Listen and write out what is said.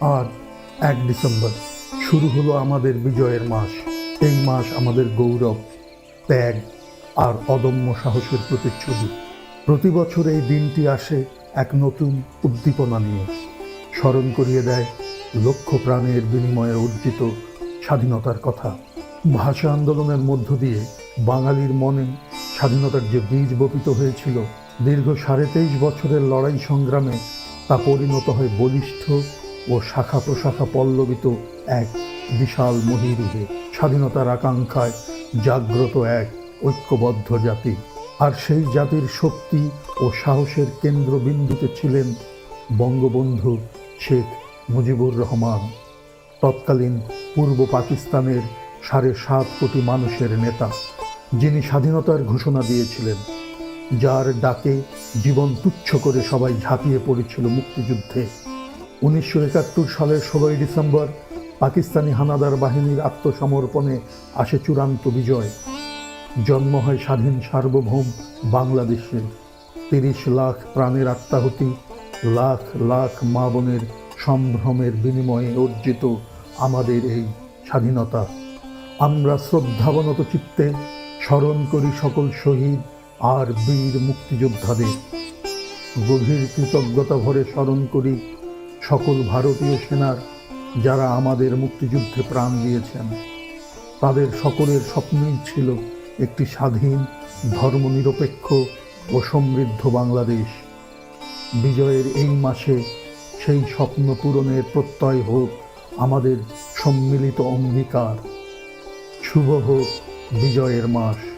আজ এক ডিসেম্বর শুরু হলো আমাদের বিজয়ের মাস। এই মাস আমাদের গৌরব, ত্যাগ আর অদম্য সাহসের প্রতিচ্ছবি। প্রতি বছর এই দিনটি আসে এক নতুন উদ্দীপনা নিয়ে। স্মরণ করিয়ে দেয় লক্ষ প্রাণের বিনিময়ে অর্জিত স্বাধীনতার কথা। ভাষা আন্দোলনের মধ্য দিয়ে বাঙালির মনে স্বাধীনতার যে বীজ বপিত হয়েছিল, দীর্ঘ সাড়ে তেইশ বছরের লড়াই সংগ্রামে তা পরিণত হয় বলিষ্ঠ ও শাখা প্রশাখা পল্লবিত এক বিশাল মহিরুহে, স্বাধীনতার আকাঙ্ক্ষায় জাগ্রত এক ঐক্যবদ্ধ জাতি। আর সেই জাতির শক্তি ও সাহসের কেন্দ্রবিন্দুতে ছিলেন বঙ্গবন্ধু শেখ মুজিবুর রহমান। তৎকালীন পূর্ব পাকিস্তানের সাড়ে সাত কোটি মানুষের নেতা, যিনি স্বাধীনতার ঘোষণা দিয়েছিলেন, যার ডাকে জীবন তুচ্ছ করে সবাই ঝাঁপিয়ে পড়েছিল মুক্তিযুদ্ধে। উনিশশো একাত্তর সালের ষোলোই ডিসেম্বর পাকিস্তানি হানাদার বাহিনীর আত্মসমর্পণে আসে চূড়ান্ত বিজয়। জন্ম হয় স্বাধীন সার্বভৌম বাংলাদেশে। তিরিশ লাখ প্রাণের আত্মাহুতি, লাখ লাখ মা বোনের সম্ভ্রমের বিনিময়ে অর্জিত আমাদের এই স্বাধীনতা। আমরা শ্রদ্ধাবনত চিত্তে স্মরণ করি সকল শহীদ আর বীর মুক্তিযোদ্ধাদের। গভীর কৃতজ্ঞতা ভরে স্মরণ করি সকল ভারতীয় সেনার যারা আমাদের মুক্তিযুদ্ধে প্রাণ দিয়েছেন, তাদের সকলের স্বপ্নই ছিল একটি স্বাধীন, ধর্মনিরপেক্ষ ও সমৃদ্ধ বাংলাদেশ। বিজয়ের এই মাসে সেই স্বপ্ন পূরণের প্রত্যয় হোক আমাদের সম্মিলিত অঙ্গীকার। শুভ হোক বিজয়ের মাস।